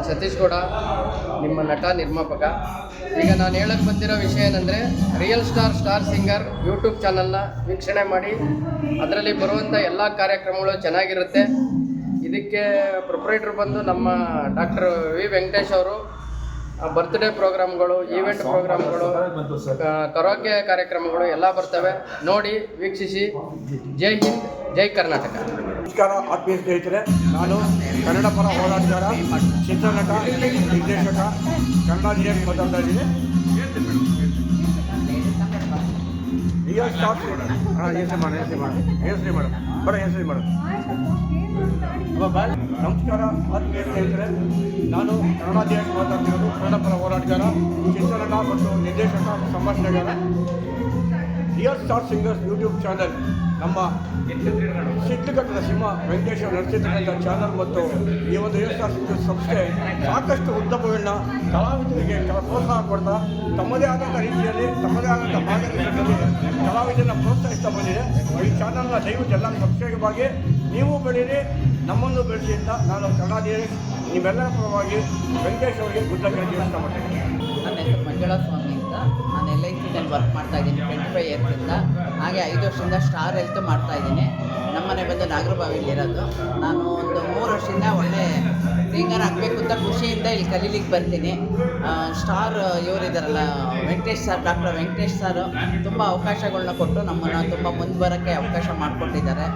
ನಾನು ಸತೀಶ್ ಗೌಡ, ನಿಮ್ಮ ನಟ ನಿರ್ಮಾಪಕ. ಈಗ ನಾನು ಹೇಳಕ್ಕೆ ಬಂದಿರೋ ವಿಷಯ ಏನಂದರೆ real star star singer YouTube ಚಾನಲ್ನ ವೀಕ್ಷಣೆ ಮಾಡಿ, ಅದರಲ್ಲಿ ಬರುವಂಥ ಎಲ್ಲ ಕಾರ್ಯಕ್ರಮಗಳು ಚೆನ್ನಾಗಿರುತ್ತೆ. ಇದಕ್ಕೆ ಪ್ರೊಪ್ರೈಟ್ರ್ ಬಂದು ನಮ್ಮ ಡಾಕ್ಟರ್ ವಿ ವೆಂಕಟೇಶ್ ಅವರು ಬರ್ತ್ಡೇ ಪ್ರೋಗ್ರಾಮ್ಗಳು ಈವೆಂಟ್ ಪ್ರೋಗ್ರಾಮ್ಗಳು ಕರೋಕೆ ಕಾರ್ಯಕ್ರಮಗಳು ಎಲ್ಲ ಬರ್ತವೆ. ನೋಡಿ ವೀಕ್ಷಿಸಿ. ಜೈ ಹಿಂದ್ ಜೈ ಕರ್ನಾಟಕ. ನಮಸ್ಕಾರ ಆತ್ಮೀಯ ಸ್ನೇಹಿತರೆ. ನಾನು ಕನ್ನಡ ಪರ ಹೋರಾಟಗಾರ ಚಿತ್ರನಟ ನಿರ್ದೇಶಕ ಕನ್ನಡ ಮಾತಾಡ್ತಾ ಇದ್ದೀನಿ. ಹಾಂ ನಮಸ್ಕಾರ. ಆತ್ಮೀಯ ಸ್ನೇಹಿತರೆ ನಾನು ಮಾತಾಡ್ತಿರೋದು ಕನ್ನಡ ಪರ ಹೋರಾಟಗಾರ ಚಿತ್ರನಟ ಮತ್ತು ನಿರ್ದೇಶಕ ಸಂಭಾಷಣೆಗಾರ. Real star singers YouTube channel ನಮ್ಮ ಸಿದ್ಧಘಟ್ಟದ ಸಿಂಹ ವೆಂಕಟೇಶ್ವರ ನಡೆಸಿರ್ತಕ್ಕಂಥ ಚಾನಲ್ ಮತ್ತು ಈ ಒಂದು ಡಿಯರ್ ಸ್ಟಾರ್ ಸಿಂಗರ್ಸ್ ಸಂಸ್ಥೆ ಸಾಕಷ್ಟು ಉದ್ಯಮಗಳನ್ನ ಕಲಾವಿದರಿಗೆ ಕೆಲ ಪ್ರೋತ್ಸಾಹ ಕೊಡ್ತಾ, ತಮ್ಮದೇ ಆದಂಥ ರೀತಿಯಲ್ಲಿ, ತಮ್ಮದೇ ಆದಂಥ ಮಾರ್ಗದರ್ಶನದಲ್ಲಿ ಕಲಾವಿದರನ್ನ ಪ್ರೋತ್ಸಾಹಿಸ್ತಾ ಬಂದಿದೆ. ಈ ಚಾನಲ್ನ ದಯವಿಟ್ಟು ಎಲ್ಲ ಸಬ್ಸ್ಕ್ರೈಬ್ ಆಗಿ ನೀವು ಬೆಳೀರಿ, ನಮ್ಮನ್ನು ಬೆಳೆಸಿ ಅಂತ ನಾನು ಕನ್ನಡ ನಿಮ್ಮೆಲ್ಲರ ಪರವಾಗಿ ವೆಂಕಟೇಶ್ ಅವರಿಗೆ ಮಾಡ್ತೀನಿ. ಮಂಜುಳಾ ಸ್ವಾಮಿ. ಅಂತ ನಾನು ಎಲ್ ಐ ಸಿಯಲ್ಲಿ ವರ್ಕ್ ಮಾಡ್ತಾ ಇದ್ದೀನಿ ಟ್ವೆಂಟಿ ಫೈವ್ ಇಯರ್ಸಿಂದ ಹಾಗೆ ಐದು ವರ್ಷದಿಂದ ಸ್ಟಾರ್ ಹೆಲ್ತ್ ಮಾಡ್ತಾ ಇದ್ದೀನಿ. ನಮ್ಮನೆ ಬಂದು ನಾಗರಬಾವಿಲಿರೋದು ನಾನು ಒಂದು ಮೂರು ವರ್ಷದಿಂದ ಒಳ್ಳೆ ಸಿಂಗರ್ ಆಗಬೇಕು ಅಂತ ಖುಷಿಯಿಂದ ಇಲ್ಲಿ ಕಲೀಲಿಕ್ಕೆ ಬರ್ತೀನಿ. Star ಇವರಿದ್ದಾರಲ್ಲ Venkatesh sir doctor Venkatesh sir ತುಂಬ ಅವಕಾಶಗಳನ್ನ ಕೊಟ್ಟು ನಮ್ಮನ್ನು ತುಂಬ ಮುಂದೆ ಬರೋಕ್ಕೆ ಅವಕಾಶ ಮಾಡಿಕೊಟ್ಟಿದ್ದಾರೆ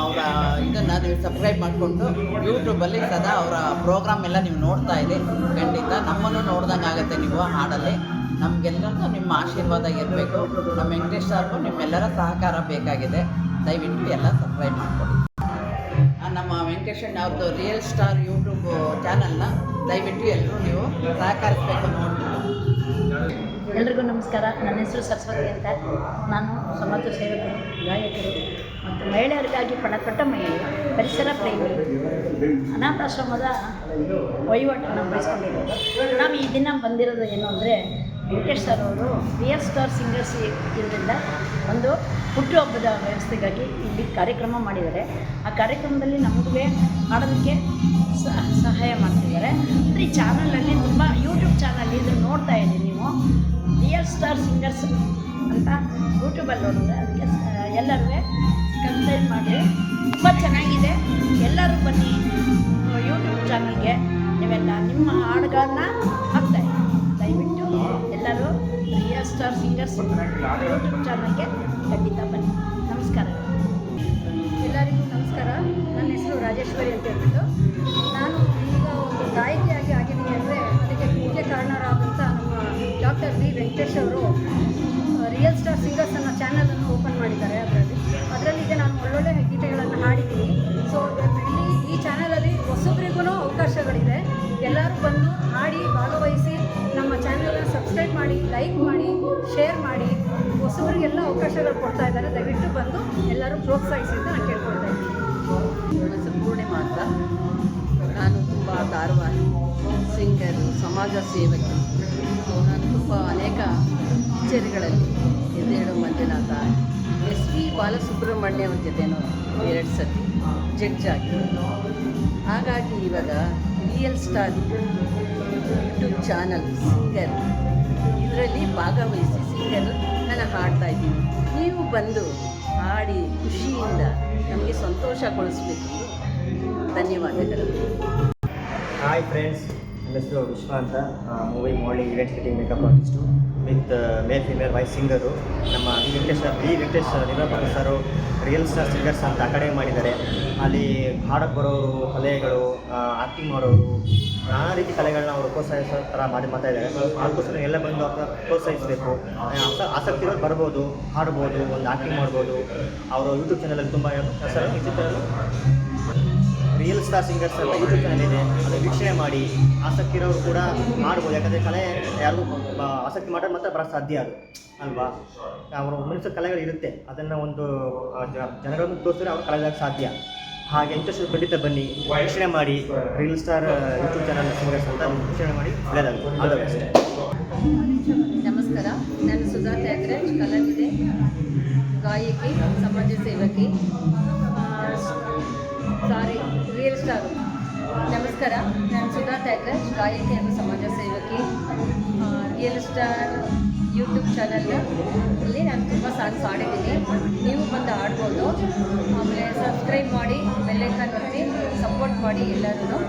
ಅವರ, ಇದನ್ನು ನೀವು ಸಬ್ಸ್ಕ್ರೈಬ್ ಮಾಡಿಕೊಂಡು ಯೂಟ್ಯೂಬಲ್ಲಿ ಸದಾ ಅವರ ಪ್ರೋಗ್ರಾಮ್ ಎಲ್ಲ ನೀವು ನೋಡ್ತಾ ಇರಿ. ಖಂಡಿತ ನಮ್ಮನ್ನು ನೋಡ್ದಂಗೆ ಆಗುತ್ತೆ ನೀವು ಹಾಡಲ್ಲಿ. ನಮಗೆಲ್ಲರಿಗೂ ನಿಮ್ಮ ಆಶೀರ್ವಾದ ಇರಬೇಕು. ನಮ್ಮ ವೆಂಕಟೇಶ್ ಸಾರ್ಗೂ ನಿಮ್ಮೆಲ್ಲರ ಸಹಕಾರ ಬೇಕಾಗಿದೆ. ದಯವಿಟ್ಟು ಎಲ್ಲ ಸಬ್ಸ್ಕ್ರೈಬ್ ಮಾಡಿಕೊಡಿ. ನಮ್ಮ ವೆಂಕಟೇಶಣ್ಣ ಅವ್ರದ್ದು ರಿಯಲ್ ಸ್ಟಾರ್ ಯೂಟ್ಯೂಬ್ ಚಾನಲ್ನ ದಯವಿಟ್ಟು ಎಲ್ಲರೂ ನೀವು ಸಹಕರಿಸಬೇಕು ನೋಡಿ. ಎಲ್ರಿಗೂ ನಮಸ್ಕಾರ. ನನ್ನ ಹೆಸರು ಸರಸ್ವತಿ ಅಂತ. ನಾನು ಸಮಾಜ ಸೇವಕರು, ಗಾಯಕರು ಮತ್ತು ಮಹಿಳೆಯರಿಗಾಗಿ ಪಣತೊಟ್ಟ ಮಹಿಳೆ ಪರಿಸರ ಪ್ರೇಮಿ ಅನಾಥಾಶ್ರಮದ ವಹಿವಾಟನ್ನು ವಹಿಸ್ಕೊಂಡಿರೋದು. ನಾವು ಈ ದಿನ ಬಂದಿರೋದು ಏನು ಅಂದರೆ ವೆಂಕಟೇಶ್ ಸರ್ ಅವರು ರಿಯಲ್ ಸ್ಟಾರ್ ಸಿಂಗರ್ಸ್ ಇದರಿಂದ ಒಂದು ಹುಟ್ಟುಹಬ್ಬದ ವ್ಯವಸ್ಥೆಗಾಗಿ ಇಲ್ಲಿ ಕಾರ್ಯಕ್ರಮ ಮಾಡಿದ್ದಾರೆ. ಆ ಕಾರ್ಯಕ್ರಮದಲ್ಲಿ ನಮಗೂ ಹಾಡೋದಕ್ಕೆ ಸ- ಸಹಾಯ ಮಾಡ್ತಿದ್ದಾರೆ. ಅಂದರೆ ಈ ಚಾನಲಲ್ಲಿ ತುಂಬ ಯೂಟ್ಯೂಬ್ ಚಾನಲ್ ಇದ್ರು ನೋಡ್ತಾ ಇದ್ದೀವಿ ನೀವು. ರಿಯಲ್ ಸ್ಟಾರ್ ಸಿಂಗರ್ಸ್ ಅಂತ ಯೂಟ್ಯೂಬಲ್ಲಿ ನೋಡಿದ್ರೆ ಅದಕ್ಕೆ ಎಲ್ಲರೂ ಸಬ್ಸ್ಕ್ರೈಬ್ ಮಾಡಿ. ತುಂಬ ಚೆನ್ನಾಗಿದೆ. ಎಲ್ಲರೂ ಬನ್ನಿ. ಯೂಟ್ಯೂಬ್ ಚಾನಲ್ಗೆ ನೀವೆಲ್ಲ ನಿಮ್ಮ ಹಾಡುಗಳನ್ನ ಹಾಕ್ತಾ ಸಿಂಗರ್ಸ್ ಯೂಟ್ಯೂಬ್ ಚಾನಲ್ಗೆ ಖಂಡಿತ ಬನ್ನಿ. ನಮಸ್ಕಾರ. ಎಲ್ಲರಿಗೂ ನಮಸ್ಕಾರ. ನನ್ನ ಹೆಸರು ರಾಜೇಶ್ವರಿ ಅಂತ ಹೇಳ್ಬಿಟ್ಟು. ನಾನು ಈಗ ಒಂದು ಗಾಯಕಿಯಾಗಿ ಆಗಿದ್ದೀನಿ ಅಂದರೆ ಅದಕ್ಕೆ ಮುಖ್ಯ ಕಾರಣರಾದಂಥ ನಮ್ಮ ಡಾಕ್ಟರ್ ವಿ ವೆಂಕಟೇಶ್ ಅವರು ರಿಯಲ್ ಸ್ಟಾರ್ ಸಿಂಗರ್ಸ್ ಅನ್ನೋ ಚಾನಲನ್ನು ಓಪನ್ ಮಾಡಿದ್ದಾರೆ ಅದರಲ್ಲಿ. ಅದರಲ್ಲಿ ಈಗ ನಾನು ಒಳ್ಳೊಳ್ಳೆ ಗೀತೆಗಳನ್ನು ಹಾಡಿದ್ದೀನಿ. ಸೊ ಇಲ್ಲಿ ಈ ಚಾನಲಲ್ಲಿ ಹೊಸಬ್ರಿಗೂ ಅವಕಾಶಗಳಿದೆ. ಎಲ್ಲರೂ ಬಂದು ಹಾಡಿ ಭಾಗವಹಿಸಿ ನಮ್ಮ ಚಾನಲ್ನ ಸಬ್ಸ್ಕ್ರೈಬ್ ಮಾಡಿ, ಲೈಕ್ ಮಾಡಿ ಶೇರ್ ಮಾಡಿ ಹೊಸಬರಿಗೆಲ್ಲ ಅವಕಾಶಗಳು ಕೊಡ್ತಾ ಇದ್ದಾರೆ. ದಯವಿಟ್ಟು ಬಂದು ಎಲ್ಲರೂ ಪ್ರೋತ್ಸಾಹಿಸಿ ಅಂತ ನಾನು ಕೇಳ್ಕೊಳ್ತಾ ಇದ್ದೀನಿ. ಅಂತ ನಾನು ತುಂಬ ಧಾರವಾಹಿ, ಸಿಂಗರು, ಸಮಾಜ ಸೇವಕಿ. ನಾನು ತುಂಬ ಅನೇಕ ಕಚೇರಿಗಳಲ್ಲಿ ಎದ್ದೇಳು ಮಂಜುನಾಥ, ಎಸ್ ಪಿ ಬಾಲಸುಬ್ರಹ್ಮಣ್ಯ ಅವ್ರ ಜೊತೆನೂ ಎರಡು ಸತಿ ಜಡ್ಜ್ ಆಗಿ. ಹಾಗಾಗಿ ಇವಾಗ real star YouTube channel singer ಇದರಲ್ಲಿ ಭಾಗವಹಿಸಿ ಸಿಂಗರ್ ನಾನು ಹಾಡ್ತಾ ಇದ್ದೀನಿ. ನೀವು ಬಂದು ಹಾಡಿ ಖುಷಿಯಿಂದ ನಮಗೆ ಸಂತೋಷ ಕೊಡಿಸ್ಬೇಕು. ಧನ್ಯವಾದಗಳು. ಹಾಯ್ ಫ್ರೆಂಡ್ಸ್ ನನ್ನ ಹೆಸರು ವಿಶ್ವ ಅಂತ. Movie modelling event fitting makeup artist. With male female voice singer. ನಮ್ಮ ವೆಂಕಟೇಶ್, ವಿ ವೆಂಕಟೇಶ್ ನಿರ್ಮಾಪಕ ಸರು, ರಿಯಲ್ ಸ್ಟಾರ್ ಸಿಂಗರ್ಸ್ ಅಂತ ಅಕಾಡೆಮಿ ಮಾಡಿದ್ದಾರೆ. ಅಲ್ಲಿ ಹಾಡಕ್ಕೆ ಬರೋರು, ಕಲೆಗಳು ಆ್ಯಕ್ಟಿಂಗ್ ಮಾಡೋರು, ನಾನಾ ರೀತಿ ಕಲೆಗಳನ್ನ ಅವರು ಪ್ರೋತ್ಸಾಹಿಸೋ ಥರ ಮಾಡಿ ಮಾಡ್ತಾ ಇದ್ದಾರೆ. ಅದಕ್ಕೋಸ್ಕರ ಎಲ್ಲ ಬಂದು ಅವ್ರನ್ನ ಪ್ರೋತ್ಸಾಹಿಸಬೇಕು. ಆಸ- ಆಸಕ್ತಿ ಇರೋರು ಬರ್ಬೋದು, ಹಾಡ್ಬೋದು, ಒಂದು ಆ್ಯಕ್ಟಿಂಗ್ ಮಾಡ್ಬೋದು. ಅವರು ಯೂಟ್ಯೂಬ್ ಚಾನಲಲ್ಲಿ ತುಂಬ ಸರ್ ರಿಯಲ್ ಸ್ಟಾರ್ ಸಿಂಗರ್ಸ್ ಅಂತ ಯೂಟ್ಯೂಬ್ ಚಾನಲ್ ಇದೆ. ಅದು ವೀಕ್ಷಣೆ ಮಾಡಿ. ಆಸಕ್ತಿ ಇರೋರು ಕೂಡ ಮಾಡ್ಬೋದು. ಯಾಕಂದರೆ ಕಲೆ ಯಾರಿಗೂ ಆಸಕ್ತಿ ಮಾಡೋದು ಮಾತ್ರ ಬರೋಕ್ಕೆ ಸಾಧ್ಯ ಅದು. ಅಲ್ವಾ? ಅವರ ಮನುಷ್ಯ ಕಲೆಗಳು ಇರುತ್ತೆ. ಅದನ್ನು ಒಂದು ಜನಗಳನ್ನು ತೋರಿಸಿದ್ರೆ ಅವ್ರ ಕಳೆದಾಗ ಸಾಧ್ಯ. ಹಾಗೆ ಇಂಟ್ರೆಸ್ಟ್ ಖಂಡಿತ ಬನ್ನಿ. ವೀಕ್ಷಣೆ ಮಾಡಿ. Real star YouTube channel singers ಅಂತ ವೀಕ್ಷಣೆ ಮಾಡಿ ಒಳ್ಳೆಯದಾಗುತ್ತೆ ನಮಸ್ಕಾರ. ನಾನು ಸುಧಾ ತ್ಯಾಗರಾಜ್ ಕಲಾವಿದೆ, ಗಾಯಕಿ, ಸಮಾಜ ಸೇವಕಿ. ಸಾರಿ ರಿಯಲ್ ಸ್ಟಾರ್ ನಮಸ್ಕಾರ, ನಾನು ಸುಧಾ ತ್ಯಾಗರಾಜ್ ಗಾಯಕಿ ಹಾಗೂ ಸಮಾಜ ಸೇವಕಿ. ರಿಯಲ್ ಸ್ಟಾರ್ ಯೂಟ್ಯೂಬ್ ಚಾನಲ್ ಇಲ್ಲಿ ನಾನು ತುಂಬ ಸಾಂಗ್ಸ್ ಹಾಡಿದ್ದೀನಿ. ನೀವು ಬಂದು ಆಡ್ಬೋದು ಆಮೇಲೆ ಸಬ್ಸ್ಕ್ರೈಬ್ ಮಾಡಿ ಬೆಲ್ಲೈಕನ್ ಒತ್ತಿ ಸಪೋರ್ಟ್ ಮಾಡಿ ಎಲ್ಲರೂ